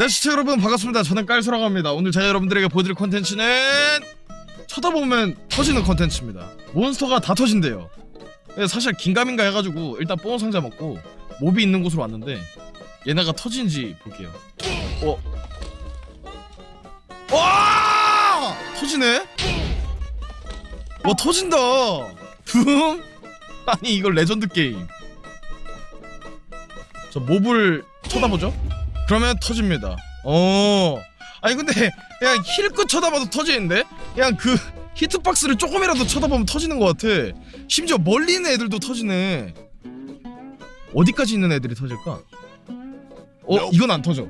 네 시청자 여러분 반갑습니다 저는 깔소라고 합니다 오늘 제가 여러분들에게 보여드릴 콘텐츠는 쳐다보면 터지는 콘텐츠입니다 몬스터가 다 터진대요 근데 사실 긴가민가 해가지고 일단 뽀원 상자 먹고 몹이 있는 곳으로 왔는데 얘네가 터지는지 볼게요 어? 와! 터지네? 와 터진다 붐? 아니 이거 레전드 게임 저 몹을 쳐다보죠? 그러면 터집니다. 어. 아니 근데 그냥 힐끗 쳐다봐도 터지는데? 그냥 그 히트박스를 조금이라도 쳐다보면 터지는 것 같아. 심지어 멀리 있는 애들도 터지네. 어디까지 있는 애들이 터질까? 어, 이건 안 터져.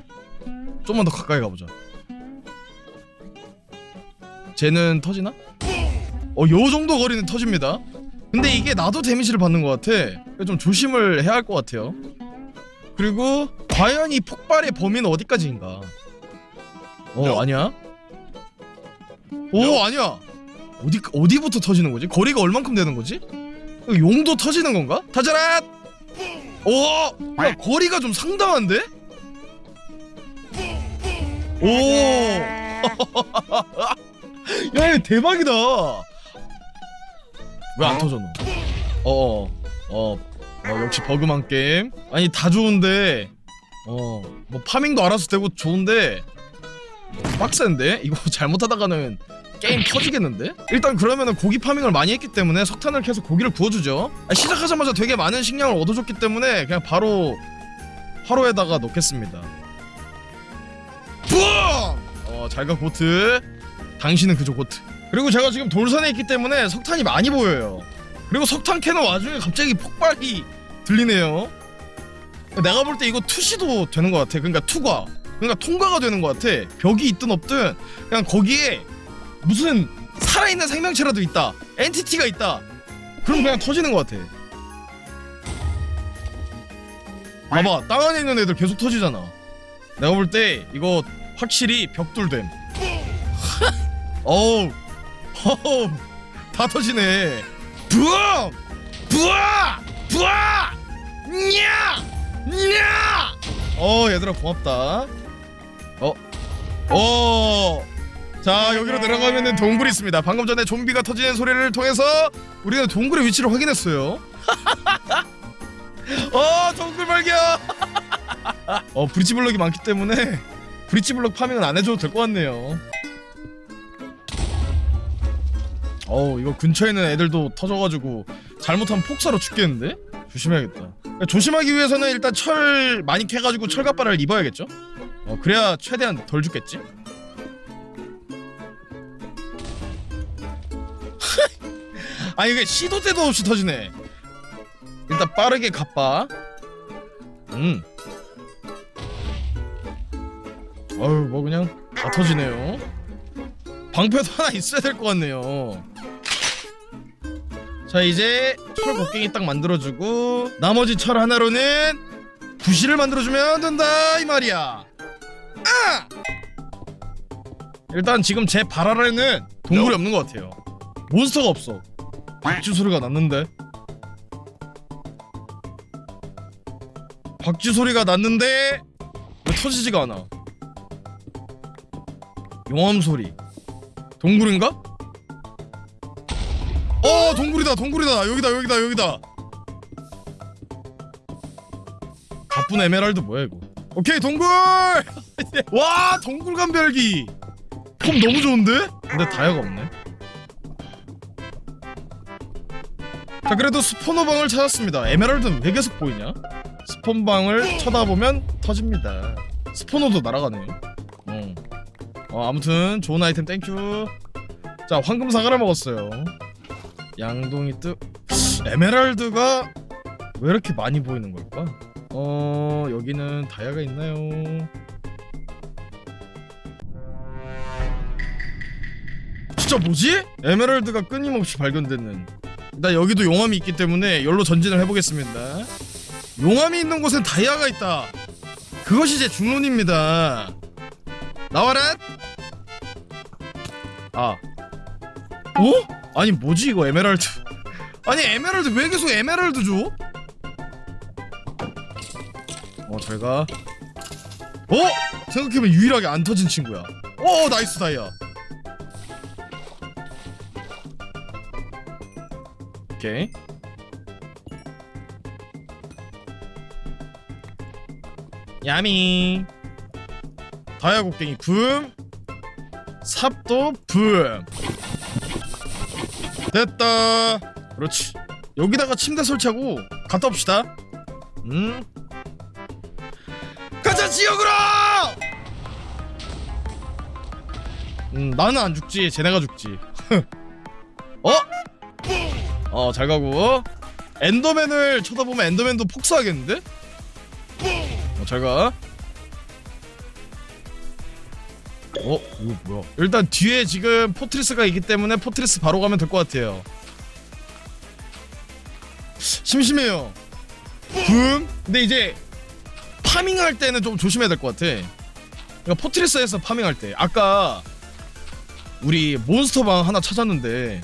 좀만 더 가까이 가보자. 쟤는 터지나? 어, 요 정도 거리는 터집니다. 근데 이게 나도 데미지를 받는 것 같아. 좀 조심을 해야 할 것 같아요. 그리고 과연 이 폭발의 범위는 어디까지인가? 어 No. 아니야? 오 No. 아니야. 어디 어디부터 터지는 거지? 거리가 얼만큼 되는 거지? 용도 터지는 건가? 타자라! 오, 야 거리가 좀 상당한데? 오, 야 이거 대박이다. 왜 안 터져 너? 어, 어, 어, 어, 역시 버그만 게임. 아니 다 좋은데, 어, 뭐 파밍도 알아서 되고 좋은데 빡센데 이거 잘못하다가는 게임 터지겠는데? 일단 그러면은 고기 파밍을 많이 했기 때문에 석탄을 캐서 고기를 구워주죠. 아, 시작하자마자 되게 많은 식량을 얻어줬기 때문에 그냥 바로 화로에다가 넣겠습니다. 뿌엉! 어, 잘가 고트. 당신은 그저 고트. 그리고 제가 지금 돌산에 있기 때문에 석탄이 많이 보여요. 그리고 석탄 캐는 와중에 갑자기 폭발이 들리네요. 내가 볼 때 이거 투시도 되는 것 같아. 그러니까 투과. 그러니까 통과가 되는 것 같아. 벽이 있든 없든 그냥 거기에 무슨 살아있는 생명체라도 있다. 엔티티가 있다. 그럼 그냥 터지는 것 같아. 봐봐, 땅 안에 있는 애들 계속 터지잖아. 내가 볼 때 이거 확실히 벽돌됨. 어우, 어우, 다 터지네. 부엉! 부아! 부아! 냐! 냐! 어, 얘들아 고맙다. 어, 어. 자, 여기로 내려가면은 동굴이 있습니다. 방금 전에 좀비가 터지는 소리를 통해서 우리는 동굴의 위치를 확인했어요. 어, 동굴 발견! 어, 브릿지 블럭이 많기 때문에 브릿지 블럭 파밍은 안 해줘도 될 것 같네요. 어우 이거 근처에 있는 애들도 터져가지고 잘못하면 폭사로 죽겠는데? 조심해야겠다 조심하기 위해서는 일단 철 많이 캐가지고 철갑바를 입어야겠죠? 어 그래야 최대한 덜 죽겠지? 아 이게 시도 때도 없이 터지네 일단 빠르게 갑바 음 어휴 뭐 그냥 다 터지네요 방패도 하나 있어야 될 것 같네요. 자 이제 철 곡괭이 딱 만들어주고 나머지 철 하나로는 구실을 만들어주면 된다 이 말이야. 아! 일단 지금 제 발 아래는 동굴이 없는 것 같아요. 몬스터가 없어. 박쥐 소리가 났는데. 박쥐 소리가 났는데 왜 터지지가 않아? 용암 소리. 동굴인가? 어 동굴이다 동굴이다. 여기다 여기다 여기다. 바쁜 에메랄드 뭐야 이거? 오케이 동굴! 와 동굴 감별기! 폼 너무 좋은데? 근데 다이아가 없네. 자 그래도 스포너방을 찾았습니다. 에메랄드는 왜 계속 보이냐? 스폰방을 쳐다보면 터집니다. 스포너도 날아가네요. 어. 어 아무튼 좋은 아이템 땡큐. 자 황금 사과를 먹었어요 양동이 뜨 에메랄드가 왜 이렇게 많이 보이는 걸까? 어 여기는 다이아가 있나요? 진짜 뭐지? 에메랄드가 끊임없이 발견되는. 나 여기도 용암이 있기 때문에 열로 전진을 해보겠습니다. 용암이 있는 곳엔 다이아가 있다. 그것이 제 중론입니다. 나와라! 아. 어? 아니 뭐지 이거 에메랄드. 아니 에메랄드 왜 계속 에메랄드 줘? 어 잘가. 어? 생각해보면 유일하게 안 터진 친구야 오 나이스 다이아 오케이 야미 다이아 곡괭이 붐 삽도 붐 됐다. 그렇지. 여기다가 침대 설치하고 갔다 옵시다. 음. 가자 지역으로! 음 나는 안 죽지. 쟤네가 죽지. 어? 어 잘 가고. 엔더맨을 쳐다보면 엔더맨도 폭사하겠는데? 어 잘가 어? 이거 뭐야? 일단 뒤에 지금 포트리스가 있기 때문에 포트리스 바로 가면 될 것 같아요. 심심해요. 붐? 근데 이제 파밍할 때는 좀 조심해야 될 것 같아. 그러니까 포트리스에서 파밍할 때. 아까 우리 몬스터 방 하나 찾았는데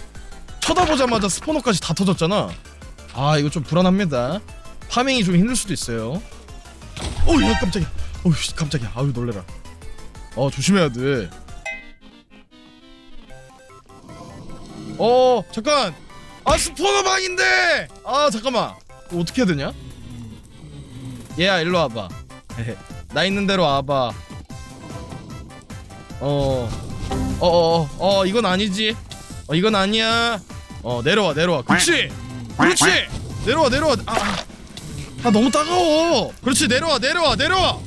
쳐다보자마자 스포너까지 다 터졌잖아. 아 이거 좀 불안합니다. 파밍이 좀 힘들 수도 있어요. 어야 깜짝이야. 어휴 깜짝이야. 아유 놀래라 어 조심해야 돼. 어 잠깐. 아 스포너 방인데. 아 잠깐만. 어떻게 해야 되냐? 얘야 일로 와봐. 나 있는 대로 와봐. 어. 어, 어, 어, 어, 이건 아니지. 어, 이건 아니야. 어, 내려와, 내려와. 그렇지. 그렇지. 내려와, 내려와. 아, 아, 아, 너무 따가워. 그렇지, 내려와, 내려와, 내려와,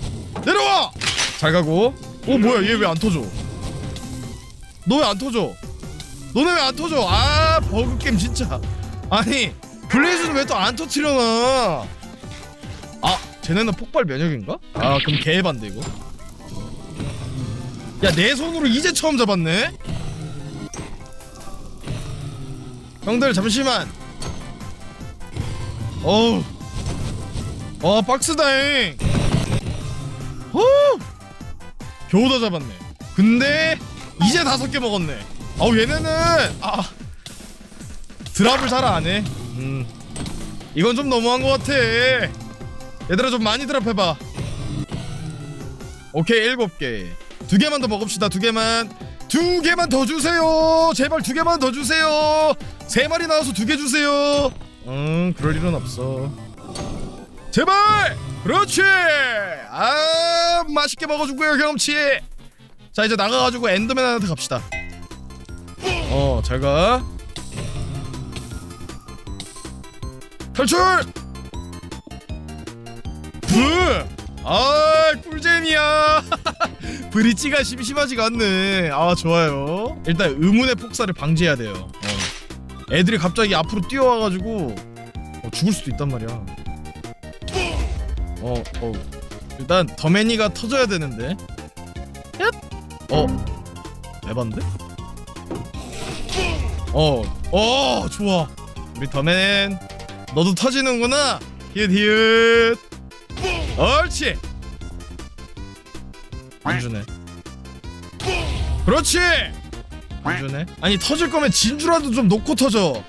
내려와. 잘 가고. 어 뭐야 얘 왜 안 터져? 너 왜 안 터져? 너네 왜 안 터져? 아 버그게임 진짜. 아니 블레이즈는 왜 또 안 터트려놔? 아 쟤네는 폭발 면역인가? 아 그럼 개반데 이거? 야 내 손으로 이제 처음 잡았네? 형들 잠시만. 어우. 와 박스다잉. 후 겨우 다 잡았네. 근데 이제 다섯 개 먹었네. 아우 얘네는 아 드랍을 잘 안 해. 음 이건 좀 너무한 것 같아. 얘들아 좀 많이 드랍해봐. 오케이 일곱 개. 두 개만 더 먹읍시다. 두 개만. 두 개만 더 주세요. 제발 두 개만 더 주세요. 세 마리 나와서 두 개 주세요. 음 그럴 일은 없어. 제발! 그렇지! 아 맛있게 먹어주고요 경험치 자 이제 나가가지고 엔더맨한테 갑시다 어 잘가 탈출! 붐! 아 꿀잼이야 브릿지가 심심하지가 않네 아 좋아요 일단 의문의 폭사를 방지해야 돼요 어. 애들이 갑자기 앞으로 뛰어와가지고 어, 죽을 수도 있단 말이야 어, 어. 일단 더맨이가 터져야 되는데. 얍. 어. 에반데? 어. 어, 좋아. 우리 더맨 너도 터지는구나. 히읗 히읗. 옳지. 안 주네. 그렇지. 안 주네. 아니 터질 거면 진주라도 좀 놓고 터져.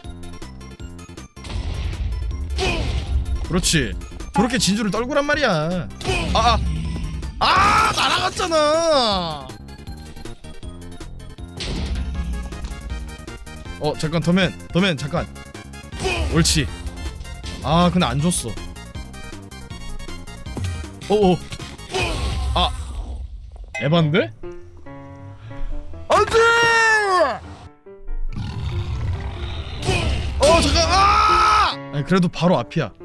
그렇지. 저렇게 진주를 떨구란 말이야. 아, 아, 아 날아갔잖아. 어 잠깐 더맨, 더맨 잠깐. 옳지. 아 근데 안 줬어. 어어. 아, 에반데? 안돼! 어 잠깐. 아! 아니 그래도 바로 앞이야.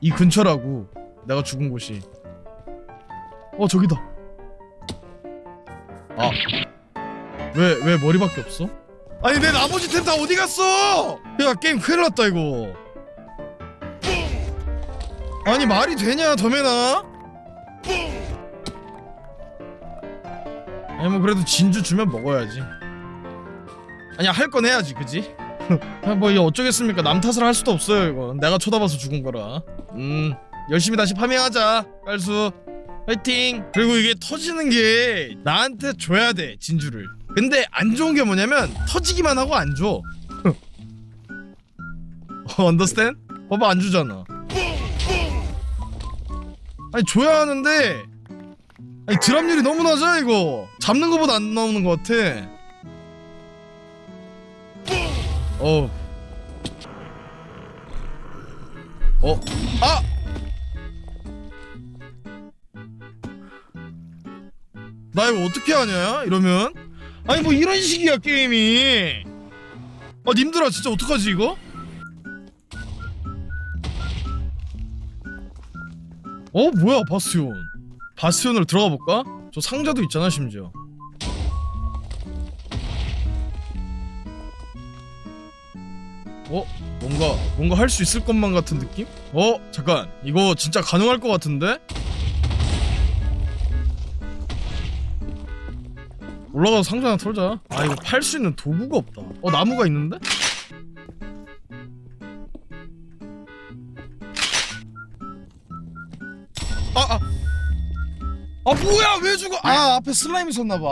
이 근처라고 내가 죽은 곳이 어 저기다 아 왜 왜 머리밖에 없어? 아니 내 나머지 템 다 어디 갔어? 야 게임 큰일 났다 이거 아니 말이 되냐 더메나? 아니 뭐 그래도 진주 주면 먹어야지 아니 할 건 해야지 그지? 아, 뭐 이거 어쩌겠습니까? 남 탓을 할 수도 없어요 이거. 내가 쳐다봐서 죽은 거라. 음 열심히 다시 파밍하자 깔수. 화이팅! 그리고 이게 터지는 게 나한테 줘야 돼 진주를. 근데 안 좋은 게 뭐냐면 터지기만 하고 안줘. 언더스탠? 봐봐 안 주잖아. 아니 줘야 하는데. 아니 드랍률이 너무 낮아 이거. 잡는 거보다 안 나오는 것 같아 어. 어. 아! 나 이거 어떻게 하냐? 이러면? 아니 뭐 이런 식이야 게임이 아 님들아 진짜 어떡하지 이거? 어 뭐야 바스티온 바스티온으로 들어가 볼까? 저 상자도 있잖아 심지어 어? 뭔가 뭔가 할 수 있을 것만 같은 느낌? 어? 잠깐 이거 진짜 가능할 것 같은데? 올라가서 상자 하나 털자 아 이거 팔 수 있는 도구가 없다 어 나무가 있는데? 아 뭐야 왜 죽어? 아 앞에 슬라임 있었나봐.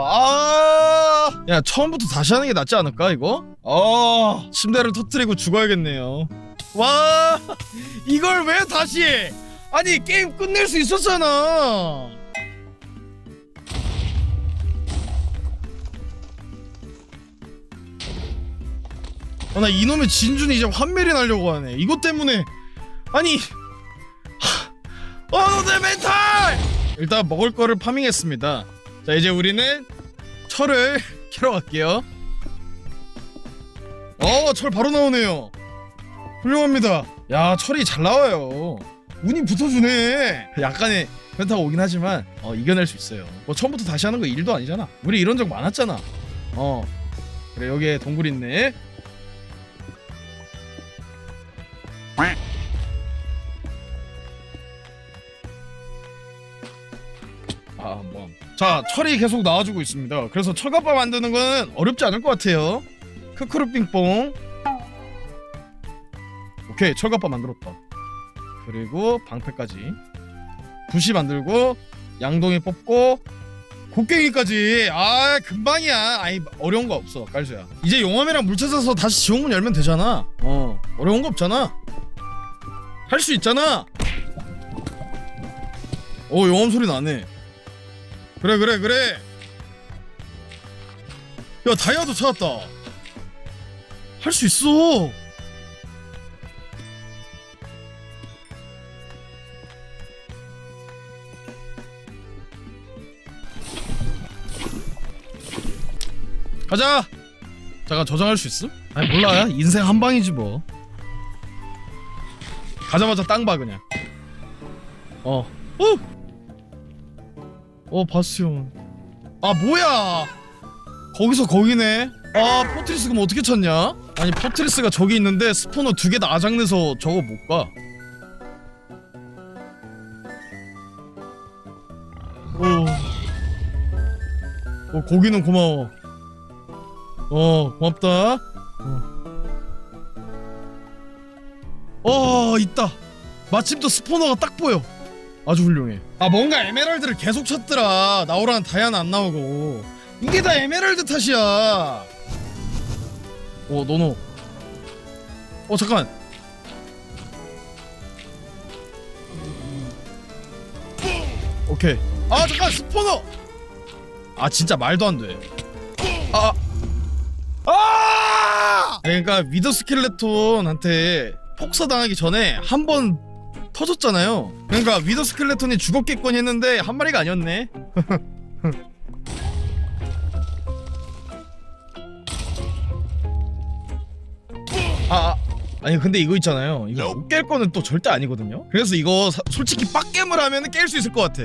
아야 처음부터 다시 하는 게 낫지 않을까 이거? 아 침대를 터뜨리고 죽어야겠네요. 와 이걸 왜 다시 해? 아니 게임 끝낼 수 있었잖아. 아, 나 이놈의 진준이 이제 환멸이 나려고 하네. 이것 때문에. 아니. 어내 멘탈 일단 먹을 거를 파밍했습니다. 자 이제 우리는 철을 캐러 갈게요. 어 철 바로 나오네요. 훌륭합니다. 야 철이 잘 나와요. 운이 붙어주네. 약간의 현타가 오긴 하지만 어 이겨낼 수 있어요. 뭐 처음부터 다시 하는 거 일도 아니잖아. 우리 이런 적 많았잖아. 어. 그래 여기에 동굴 있네 자, 철이 계속 나와주고 있습니다. 그래서 철갑바 만드는 건 어렵지 않을 것 같아요. 크크루 빙뽕. 오케이, 철갑바 만들었다. 그리고 방패까지. 부시 만들고 양동이 뽑고 곡괭이까지. 아, 금방이야. 아이, 어려운 거 없어, 깔수야. 이제 용암이랑 물 찾아서 다시 지옥문 열면 되잖아. 어, 어려운 거 없잖아. 할 수 있잖아. 오, 용암 소리 나네. 그래 그래 그래. 야 다이아도 찾았다. 할 수 있어. 가자. 잠깐 저장할 수 있음? 아니 몰라. 인생 한 방이지 뭐. 가자마자 땅 봐 그냥. 어. 어! 어 바스티온 아 뭐야? 거기서 거기네? 아 포트리스 그럼 어떻게 찾냐? 아니 포트리스가 저기 있는데 스포너 두 개 다 아작내서 저거 못가. 어. 어 고기는 고마워. 어 고맙다. 어. 어 있다. 마침 또 스포너가 딱 보여 아주 훌륭해. 아 뭔가 에메랄드를 계속 찾더라. 나오라는 다이아는 안 나오고. 이게 다 에메랄드 탓이야. 어 노노. 어 잠깐. 오케이. 아 잠깐 스포너. 아 진짜 말도 안 돼. 아. 아! 그러니까 위더 스켈레톤한테 폭사 당하기 전에 한번 터졌잖아요. 그러니까 위더 스켈레톤이 죽었겠거니 했는데 한 마리가 아니었네. 아, 아 아니 근데 이거 있잖아요. 이거 못 깰 거는 또 절대 아니거든요. 그래서 이거 사- 솔직히 빡겜을 하면은 깰수 있을 것 같아.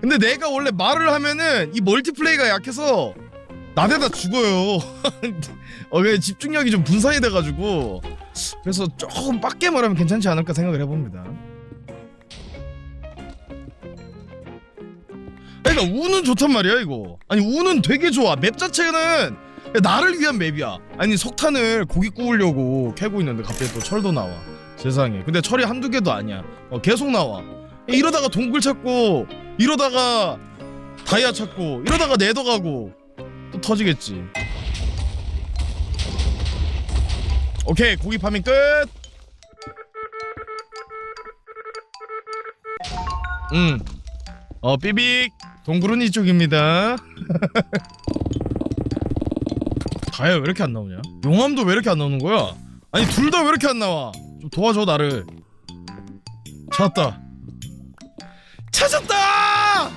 근데 내가 원래 말을 하면은 이 멀티플레이가 약해서 나대다 죽어요. 어, 그 집중력이 좀 분산이 돼가지고 그래서 조금 빡게 말 하면 괜찮지 않을까 생각을 해봅니다. 그러니까 우는 좋단 말이야 이거. 아니 우는 되게 좋아. 맵 자체는 나를 위한 맵이야. 아니 석탄을 고기 구우려고 캐고 있는데 갑자기 또 철도 나와. 세상에. 근데 철이 한두 개도 아니야. 어, 계속 나와. 이러다가 동굴 찾고 이러다가 다이아 찾고 이러다가 네더 가고 또 터지겠지. 오케이 고기 파밍 끝. 응. 어 삐빅 동굴은 이쪽입니다. 다야 왜 이렇게 안 나오냐? 용암도 왜 이렇게 안 나오는 거야? 아니 둘 다 왜 이렇게 안 나와? 좀 도와줘 나를. 찾았다. 찾았다!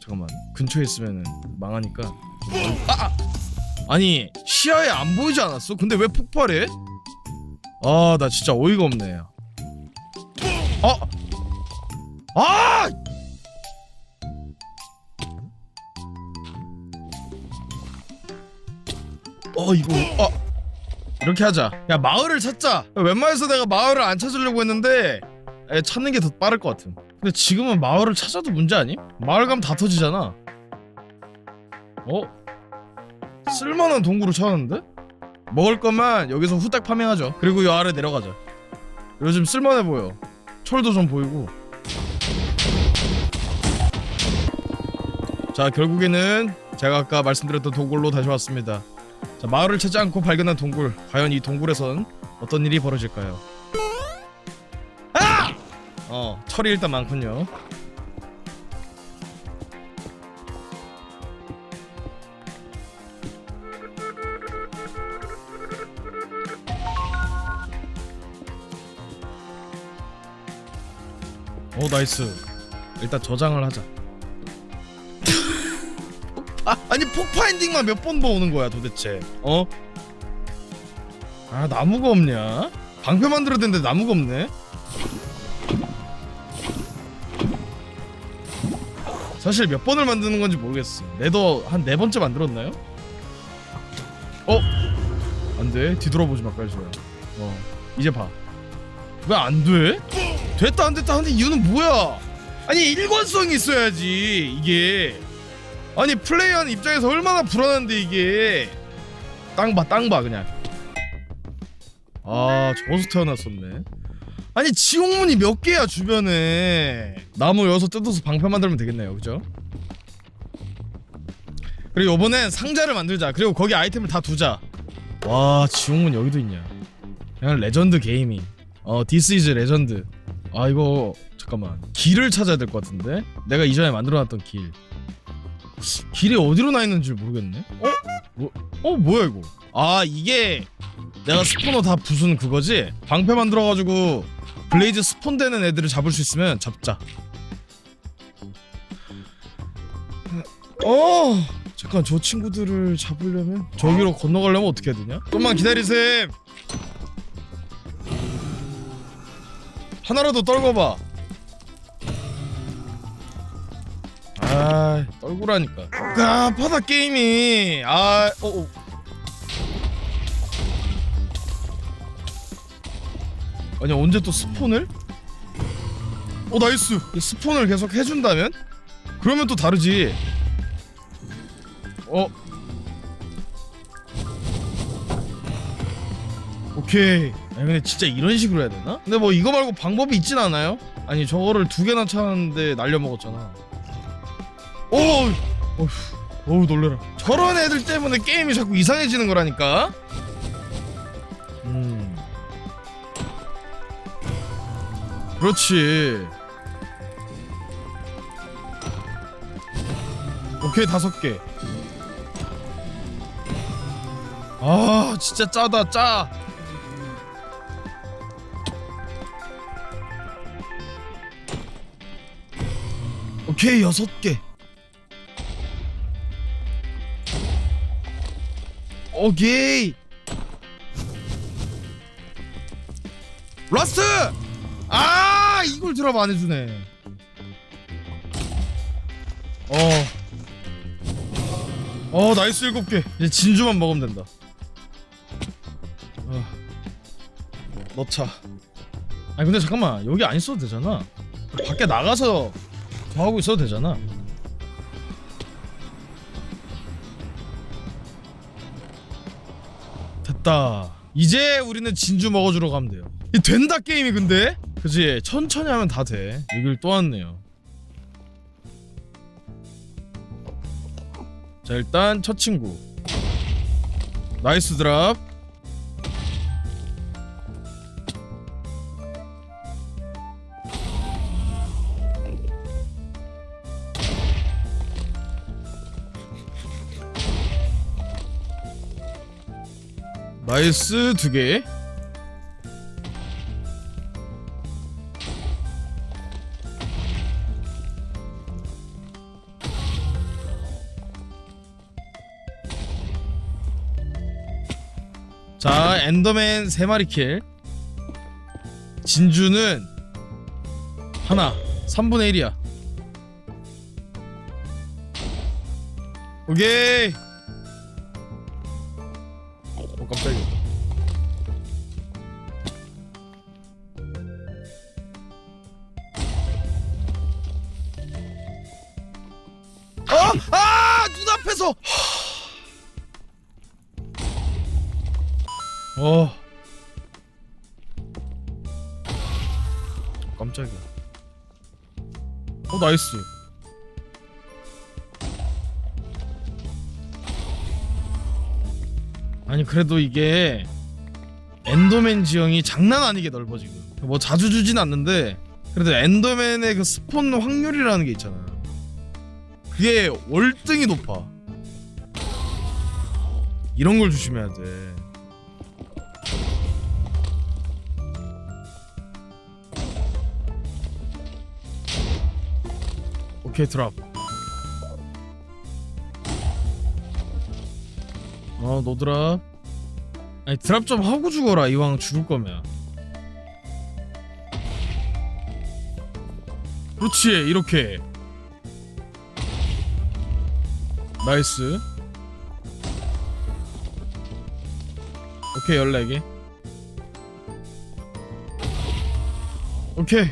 잠깐만 근처에 있으면 망하니까. 아! 아! 아니 시야에 안 보이지 않았어? 근데 왜 폭발해? 아 나 진짜 어이가 없네. 아! 아! 어 이거 아 이렇게 하자. 야 마을을 찾자. 웬만해서 내가 마을을 안 찾으려고 했는데 에, 찾는 게 더 빠를 것 같음. 근데 지금은 마을을 찾아도 문제 아님? 마을 가면 다 터지잖아. 어? 쓸만한 동굴을 찾았는데? 먹을 것만 여기서 후딱 파밍하죠. 그리고 이 아래 내려가자. 요즘 쓸만해 보여. 철도 좀 보이고. 자 결국에는 제가 아까 말씀드렸던 동굴로 다시 왔습니다. 자 마을을 찾지 않고 발견한 동굴. 과연 이 동굴에선 어떤 일이 벌어질까요? 아! 어 철이 일단 많군요. 오 나이스. 일단 저장을 하자. 아, 아니 폭파 엔딩만 몇 번 보는 거야 도대체 어? 아 나무가 없냐? 방패 만들어야 되는데 나무가 없네 사실 몇 번을 만드는 건지 모르겠어 내도 한네 번째 만들었나요? 어? 안돼 뒤돌아보지 마 깔소야 어 이제 봐왜 안 돼? 됐다 안 됐다 하는데 이유는 뭐야? 아니 일관성이 있어야지 이게. 아니 플레이하는 입장에서 얼마나 불안한데 이게. 땅봐 땅 봐 그냥. 아 저기서 태어났었네. 아니 지옥문이 몇 개야 주변에? 나무 여기서 뜯어서 방패 만들면 되겠네요 그죠? 그리고 요번엔 상자를 만들자. 그리고 거기 아이템을 다 두자. 와 지옥문 여기도 있냐? 그냥 레전드 게이밍. 어 디스 이즈 레전드 아 이거 잠깐만 길을 찾아야 될 것 같은데 내가 이전에 만들어놨던 길 길이 어디로 나 있는지 모르겠네. 어? 뭐, 어 뭐야 이거? 아 이게 내가 스포너 다 부순 그거지? 방패 만들어가지고 블레이즈 스폰 되는 애들을 잡을 수 있으면 잡자. 어 잠깐 저 친구들을 잡으려면 저기로 건너가려면 어떻게 해야 되냐? 좀만 기다리셈. 하나라도 떨궈봐. 아 떨구라니까 아 바다 게임이 아 어, 어. 아니 언제 또 스폰을? 어 나이스 이 스폰을 계속 해준다면? 그러면 또 다르지 어 오케이 아니 근데 진짜 이런 식으로 해야 되나? 근데 뭐 이거 말고 방법이 있진 않아요? 아니 저거를 두 개나 찾았는데 날려먹었잖아 오, 어휴, 어우 놀래라. 저런 애들 때문에 게임이 자꾸 이상해지는 거라니까. 음, 그렇지. 오케이 다섯 개. 아, 진짜 짜다 짜. 오케이 여섯 개. 오케이. 라스트! 아 이걸 드랍 안 해주네. 어 어 나이스 일곱 개. 이제 진주만 먹으면 된다. 어. 넣자. 아니 근데 잠깐만. 여기 안 있어도 되잖아. 밖에 나가서 더 하고 있어도 되잖아 됐다. 이제 우리는 진주 먹어주러 가면 돼요. 이 된다 게임이 근데? 그지? 천천히 하면 다 돼. 여길 또 왔네요. 자 일단 첫 친구. 나이스 드랍. 나이스 두 개. 자 엔더맨 3마리 킬. 진주는 하나 3분의 1이야. 오케이 나이스. 아니 그래도 이게 엔더맨 지형이 장난 아니게 넓어 지금. 뭐 자주 주진 않는데 그래도 엔더맨의 그 스폰 확률이라는 게 있잖아 그게 월등히 높아. 이런 걸 조심해야 돼 오케이 드랍. 어너 드랍. 아니 드랍 좀 하고 죽어라. 이왕 죽을 거면. 그렇지 이렇게. 나이스. 오케이 14개. 오케이.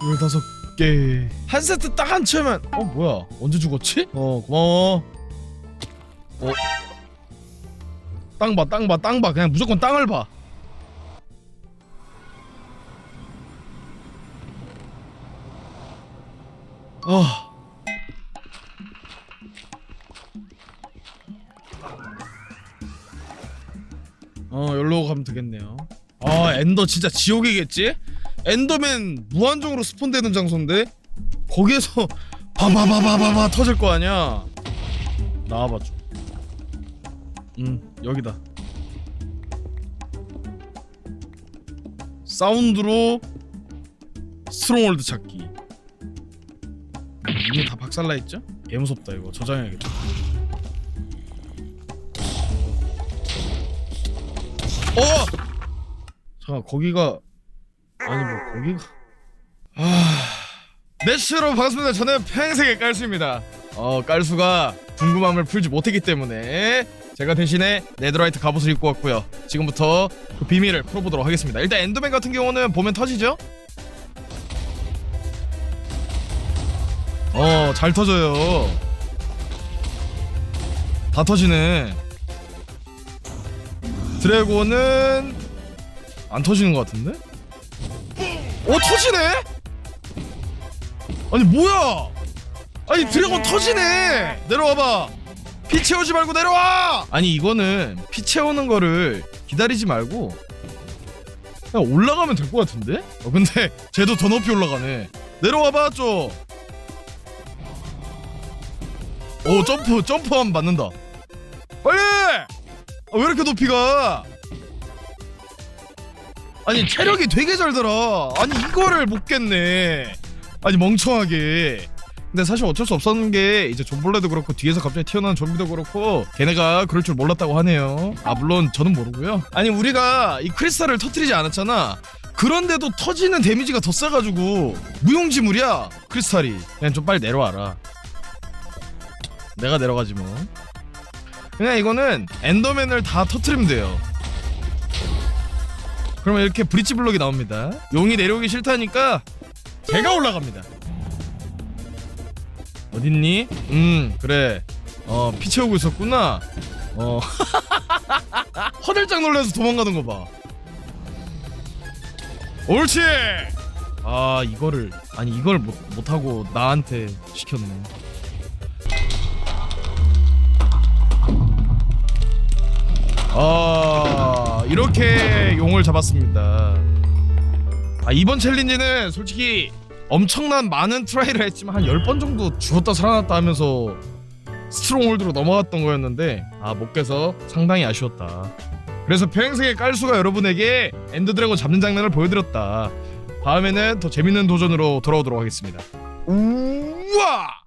15개 한 세트 딱한 채면 어 뭐야 언제 죽었지? 어 고마워 어 땅 봐, 땅 봐, 땅 봐. 그냥 무조건 땅을 봐. 어. 어, 여기로 가면 되겠네요. 아, 엔더 진짜 지옥이겠지? 엔더맨 무한정으로 스폰되는 장소인데 거기에서 바바바바바바 터질 거 아니야. 나와봐 좀. 음 여기다 사운드로 스트롱홀드 찾기 이게 다 박살나 있죠? 개 무섭다 이거 저장해야겠다 어! 잠깐 거기가 아니 뭐 거기가 아 네시로 반갑습니다 저는 평생의 깔수입니다 어 깔수가 궁금함을 풀지 못했기 때문에 제가 대신에 네드라이트 갑옷을 입고 왔고요. 지금부터 그 비밀을 풀어보도록 하겠습니다. 일단 엔더맨 같은 경우는 보면 터지죠? 어, 잘 터져요. 다 터지네. 드래곤은 안 터지는 것 같은데? 어, 터지네? 아니 뭐야? 아니 드래곤 터지네. 내려와봐. 피 채우지 말고 내려와! 아니 이거는 피 채우는 거를 기다리지 말고 그냥 올라가면 될 것 같은데? 어 근데 쟤도 더 높이 올라가네 내려와봐 좀오 점프 점프하면 맞는다 빨리! 아, 왜 이렇게 높이 가? 아니 체력이 되게 잘 들어 아니 이거를 못 깼네 아니 멍청하게 근데 사실 어쩔 수 없었는 게 이제 존벌레도 그렇고 뒤에서 갑자기 튀어나온 좀비도 그렇고 걔네가 그럴 줄 몰랐다고 하네요. 아 물론 저는 모르고요. 아니 우리가 이 크리스탈을 터트리지 않았잖아. 그런데도 터지는 데미지가 더 세가지고 무용지물이야 크리스탈이. 그냥 좀 빨리 내려와라. 내가 내려가지 뭐. 그냥 이거는 엔더맨을 다 터트리면 돼요. 그러면 이렇게 브릿지 블록이 나옵니다. 용이 내려오기 싫다니까 제가 올라갑니다. 어딨니? 음 그래. 어 피 채우고 있었구나. 어. 허들짝 놀라서 도망가는 거 봐. 옳지! 아 이거를 아니 이걸 못, 못하고 나한테 시켰네. 아 이렇게 용을 잡았습니다 아 이번 챌린지는 솔직히 엄청난 많은 트라이를 했지만 한 10번 정도 죽었다 살아났다 하면서 스트롱홀드로 넘어갔던 거였는데 아못 깨서 상당히 아쉬웠다 그래서 평생의 깔수가 여러분에게 엔더 드래곤 잡는 장면을 보여드렸다. 다음에는 더 재밌는 도전으로 돌아오도록 하겠습니다. 우와!